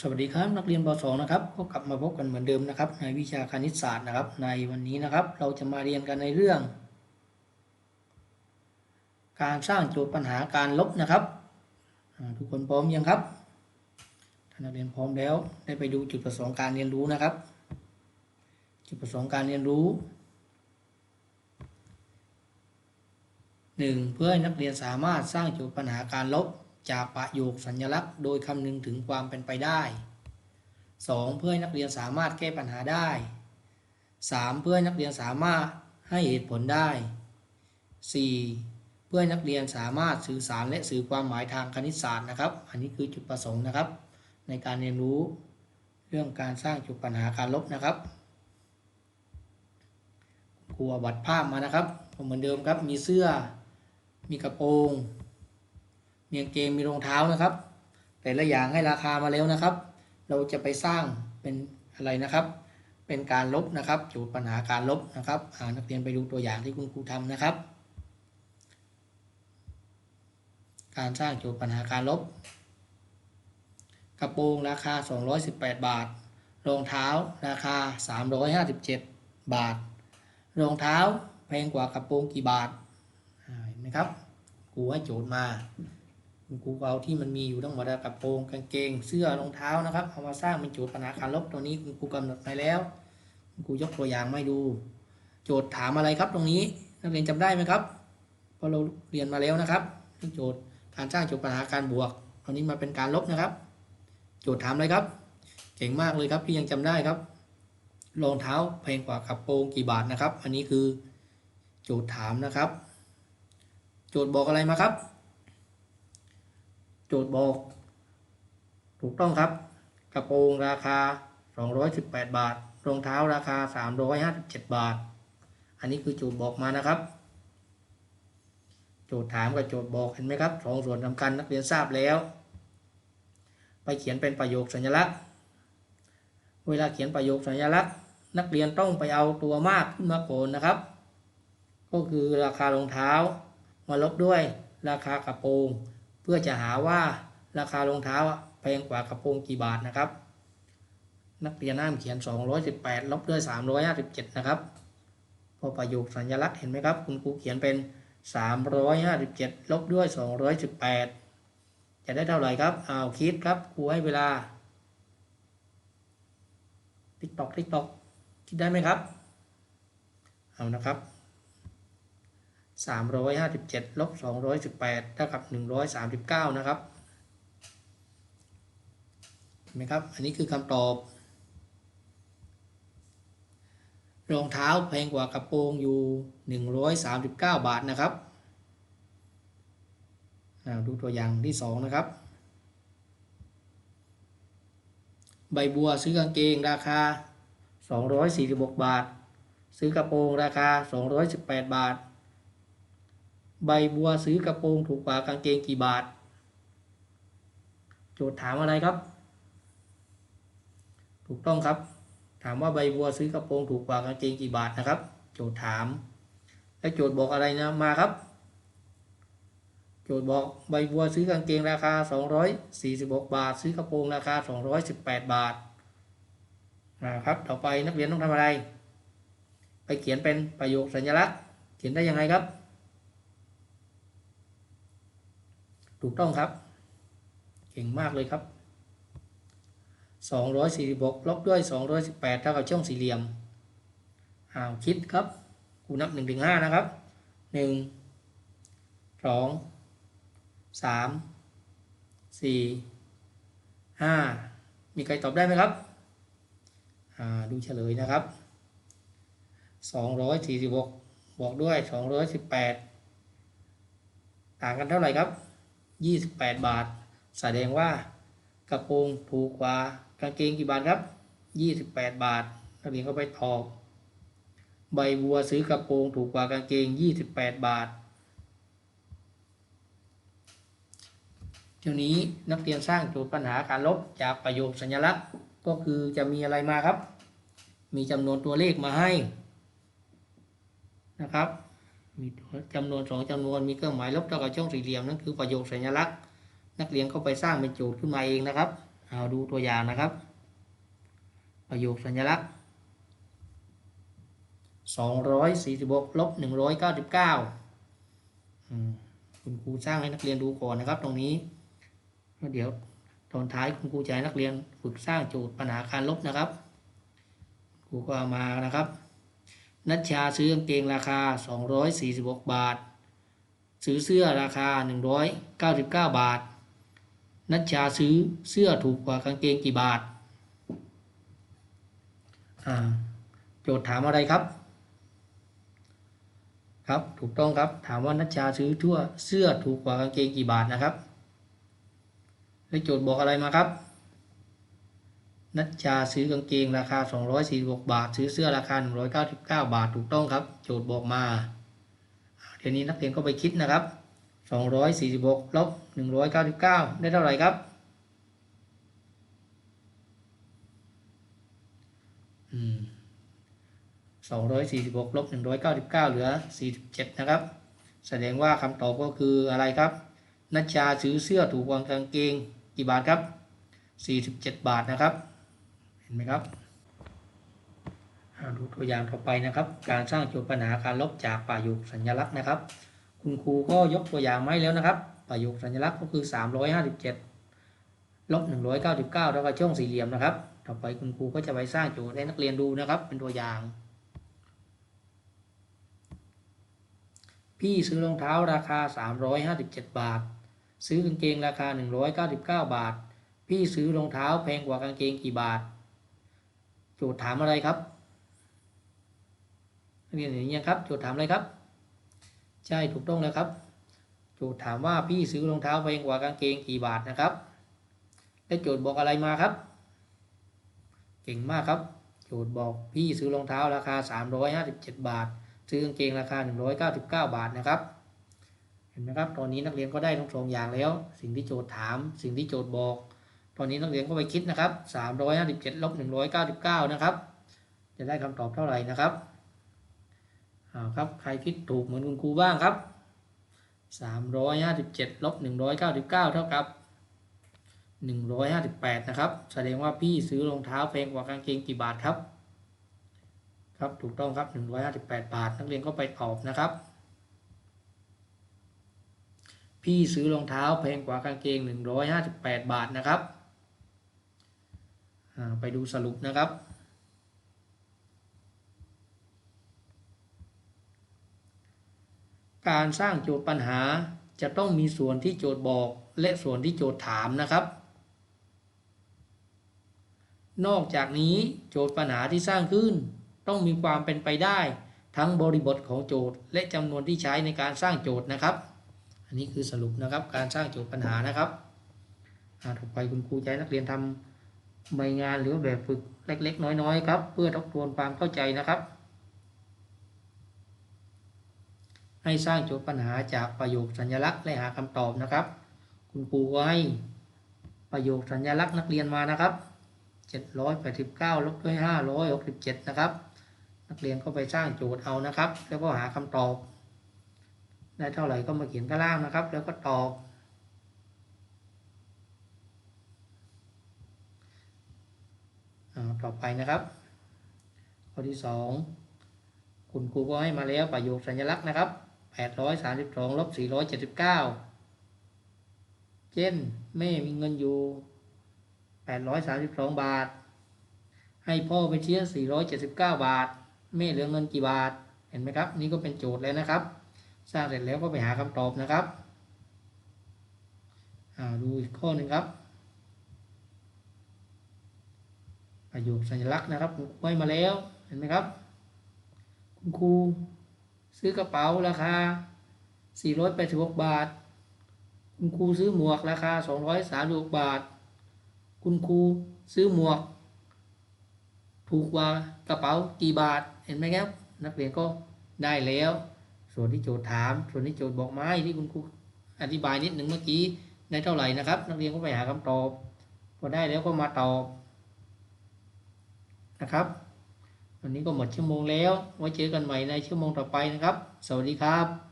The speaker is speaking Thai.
สวัสดีครับนักเรียนป .2 นะครับก็กลับมาพบกันเหมือนเดิมนะครับ ในวิชาคณิตศาสตร์นะครับ ในวันนี้นะครับ เราจะมาเรียนกันในเรื่อง การสร้างโจทย์ปัญหาการลบนะครับทุกคนพร้อมยังครับถ้านักเรียนพร้อมแล้วได้ไปดูจุดประสงค์การเรียนรู้นะครับ จุดประสงค์การเรียนรู้หนึ่งเพื่อให้นักเรียนสามารถสร้างโจทย์ปัญหาการลบ จากประโยคสัญลักษณ์ โดยคำนึงถึงความเป็นไปได้ 2. เพื่อให้นักเรียนสามารถแก้ปัญหาได้ 3. เพื่อให้นักเรียนสามารถให้เหตุผลได้ 4. เพื่อให้นักเรียนสามารถสื่อสารและสื่อความหมายทางคณิตศาสตร์นะครับ อันนี้คือจุดประสงค์นะครับ ในการเรียนรู้เรื่องการสร้างจุดปัญหาการลบนะครับครูอาบัตรภาพมานะครับ เหมือนเดิมครับ มีเสื้อ มีกระโปรง มีกางเกงมีรองเท้านะครับ แต่ละอย่างให้ราคามาแล้วนะครับ เราจะไปสร้างเป็นอะไรนะครับ เป็นการลบนะครับโจทย์ปัญหาการลบนะครับนักเรียนไปดูตัวอย่างที่คุณครูทำนะครับ การสร้างโจทย์ปัญหาการลบ กระโปรงราคา 218 บาท รองเท้าราคา 357 บาท รองเท้าแพงกว่ากระโปรงกี่บาทเห็นไหมครับครูให้โจทย์มา คุณครูเอาที่มันมีอยู่ทั้งหมดกระโปรงกางเกง เสื้อรองเท้านะครับเอามาสร้างเป็นโจทย์ปัญหาการลบตัวนี้คุณครูกำหนดไปแล้วคุณครูยกตัวอย่างไมาให้ดู โจทย์ถามอะไรครับตรงนี้ นักเรียนจำได้ไหมครับพราะเราเรียนมาแล้วนะครับโจทย์การสร้างโจทย์ปัญหาการบวกตอนนี้มาเป็นการลบนะครับ โจทย์ถามอะไรครับ เก่งมากเลยครับที่ยังจำได้ครับรองเท้าแพงกว่ากระโปรงกี่บาทนะครับ อันนี้คือโจทย์ถามนะครับ โจทย์บอกอะไรมาครับ จทย์บอก ถูกต้องครับ กระโปรงราคา 218 บาท รองเท้าราคา 357 บาท อันนี้คือโจทย์บอกมานะครับ โจทย์ถามกับโจทย์บอกเห็นไหมครับสองส่วนสำคัญนักเรียนทราบแล้ว ไปเขียนเป็นประโยคสัญลักษณ์ เวลาเขียนประโยคสัญลักษณ์ นักเรียนต้องไปเอาตัวมากขึ้นมาก่อนนะครับ ก็คือราคารองเท้ามาลบด้วยราคากระโปรง พื่อจะหาว่าราคารองเท้าแพงกว่ากระโปรงกี่บาทนะครับ นักเรียนห้ามเขียน 218ลบด้วย 357 นะครับพอประโยคสัญลักษณ์เห็นไหมครับ คุณครูเขียนเป็น 357ลบด้วย 218 จะได้เท่าไหร่ครับเอาคิดครับครูให้เวลาติ๊กตอกติ๊กตอกคิดได้ไหมครับ เอานะครับ 357ลบ218เท่ากับ139 นะครับเห็นไหมครับ อันนี้คือคำตอบ รองเท้าแพงกว่ากระโปรงอยู่ 139 บาทนะครับ ดูตัวอย่างที่ 2 นะครับ ใบบัวซื้อกางเกงราคา 246 บาท ซื้อกระโปรงราคา 218 บาท ใบบัวซื้อกระโปรงถูกกว่ากางเกงกี่บาท โจทย์ถามอะไรครับ ถูกต้องครับ ถามว่าใบบัวซื้อกระโปรงถูกกว่ากางเกงกี่บาทนะครับ โจทย์ถาม และโจทย์บอกอะไรนะมาครับ โจทย์บอกใบบัวซื้อกางเกงราคา 246 บาท ซื้อกระโปรงราคา 218 บาทนะครับต่อไปนักเรียนต้องทำอะไร ไปเขียนเป็นประโยคสัญลักษณ์ เขียนได้ยังไงครับ ถูกต้องครับ เก่งมากเลยครับ 246ลบด้วย 218เท่ากับช่องสี่เหลี่ยมอ้าวคิดครับกูนับ1ถึง5นะครับ 1 2 3 4 5 มีใครตอบได้ไหมครับอ่าดูเฉลยนะครับ 246 บวกด้วย 218 ต่างกันเท่าไหร่ครับ 28 บาท แสดงว่ากระโปรงถูกกว่ากางเกงกี่บาทครับ 28 บาทนักเรียนก็ไปตอบ ใบบัวซื้อกระโปรงถูกกว่ากางเกง 28 บาทเที่ยวนี้นักเรียนสร้างโจทย์ปัญหาการลบจากประโยคสัญลักษณ์ ก็คือจะมีอะไรมาครับ มีจำนวนตัวเลขมาให้นะครับ มีจำนวนสองจำนวนมีเครื่องหมายลบเท่ากับช่องสี่เหลี่ยมนั่นคือประโยคสัญลักษณ์ นักเรียนก็ไปสร้างเป็นโจทย์ขึ้นมาเองนะครับเอาดูตัวอย่างนะครับ ประโยคสัญลักษณ์246ลบ199อืมคุณครูสร้างให้นักเรียนดูก่อนนะครับ ตรงนี้แล้วเดี๋ยวตอนท้ายคุณครูจะให้นักเรียนฝึกสร้างโจทย์ปัญหาการลบนะครับครูก็เอามานะครับ นัชชาซื้อกางเกงราคา 246 บาท ซื้อเสื้อราคา 199 บาท นัชชาซื้อเสื้อถูกกว่ากางเกงกี่บาทอ่าโจทย์ถามอะไรครับ ครับถูกต้องครับถามว่านัชชาซื้อทั่วเสื้อถูกกว่ากางเกงกี่บาทนะครับ และโจทย์บอกอะไรมาครับ นัชชาซื้อกางเกงราคา 246 บาท ซื้อเสื้อราคา 199 บาทถูกต้องครับ โจทย์บอกมาเดี๋ยวนี้นักเรียนก็ไปคิดนะครับ 246ลบ199 ได้เท่าไหร่ครับอืม246ลบ199เหลือ47นะครับ แสดงว่าคำตอบก็คืออะไรครับ นัชชาซื้อเสื้อถูกว่ากางเกงกี่บาทครับ47บาทนะครับ เห็นไหมครับดูตัวอย่างต่อไปนะครับ การสร้างโจทย์ปัญหาการลบจากประโยคสัญลักษณ์นะครับ คุณครูก็ยกตัวอย่างมาให้แล้วนะครับ ประโยคสัญลักษณ์ก็คือ 357ลบ199 แล้วก็ช่องสี่เหลี่ยมนะครับ ต่อไปคุณครูก็จะไปสร้างโจทย์ให้นักเรียนดูนะครับ เป็นตัวอย่าง พี่ซื้อรองเท้าราคา 357 บาท ซื้อกางเกงราคา 199 บาท พี่ซื้อรองเท้าแพงกว่ากางเกงกี่บาท โจทย์ถามอะไรครับนักเรียนเห็นยังครับ โจทย์ถามอะไรครับ ใช่ถูกต้องแล้วครับ โจทย์ถามว่าพี่ซื้อรองเท้าแพงกว่ากางเกงกี่บาทนะครับ และโจทย์บอกอะไรมาครับ เก่งมากครับ โจทย์บอกพี่ซื้อรองเท้าราคา 357 บาท ซื้อกางเกงราคา 199 บาทนะครับเห็นไหมครับ ตอนนี้นักเรียนก็ได้ทั้งสองอย่างแล้ว สิ่งที่โจทย์ถาม สิ่งที่โจทย์บอก ตอนนี้นักเรียนก็ไปคิดนะครับ357ลบ199 นะครับ จะได้คำตอบเท่าไหร่นะครับเอาครับใครคิดถูกเหมือนคุณครูบ้างครับ357ลบ199 เท่ากับ 158 นะครับ แสดงว่าพี่ซื้อรองเท้าแพงกว่ากางเกงกี่บาทครับ ครับถูกต้องครับ 158 บาท นักเรียนก็ไปตอบนะครับ พี่ซื้อรองเท้าแพงกว่ากางเกง 158 บาทนะครับ ไปดูสรุปนะครับ การสร้างโจทย์ปัญหาจะต้องมีส่วนที่โจทย์บอกและส่วนที่โจทย์ถามนะครับ นอกจากนี้โจทย์ปัญหาที่สร้างขึ้น ต้องมีความเป็นไปได้ ทั้งบริบทของโจทย์ และจำนวนที่ใช้ในการสร้างโจทย์นะครับ อันนี้คือสรุปนะครับการสร้างโจทย์ปัญหานะครับอ่าต่อไปคุณครูให้นักเรียนทำ ใบงานหรือแบบฝึกเล็ก ๆ น้อย ๆ ครับ เพื่อทบทวนความเข้าใจนะครับ ให้สร้างโจทย์ปัญหาจากประโยคสัญลักษณ์และหาคำตอบนะครับ คุณครูก็ให้ประโยคสัญลักษณ์นักเรียนมานะครับ 789ลบด้วย567 นะครับ นักเรียนก็ไปสร้างโจทย์เอานะครับ แล้วก็หาคำตอบ ได้เท่าไหร่ก็มาเขียนข้างล่างนะครับ แล้วก็ตอบอา ต่อไปนะครับ ข้อที่ 2 คุณครูก็ให้มาแล้วประโยคสัญลักษณ์นะครับ 832ลบ479 เช่นแม่มีเงินอยู่ 832 บาท ให้พ่อไปเชียร์479 บาท แม่เหลือเงินกี่บาท เห็นไหมครับ นี่ก็เป็นโจทย์แล้วนะครับ สร้างเสร็จแล้วก็ไปหาคำตอบนะครับดูอีกข้อหนึ่งครับ ประโยคสัญลักษณ์นะครับไว้มาแล้วเห็นไหมครับ คุณครูซื้อกระเป๋าราคา 486 บาท คุณครูซื้อหมวกราคา 236 บาท คุณครูซื้อหมวก ถูกกว่ากระเป๋ากี่บาทเห็นไหมครับ นักเรียนก็ได้แล้ว ส่วนที่โจทย์ถาม ส่วนที่โจทย์บอกไม้ที่คุณครูอธิบายนิดหนึ่งเมื่อกี้ได้เท่าไหร่นะครับ นักเรียนก็ไปหาคำตอบพอได้แล้วก็มาตอบ นะครับ วันนี้ก็หมดชั่วโมงแล้ว ไว้เจอกันใหม่ในชั่วโมงต่อไปนะครับ สวัสดีครับ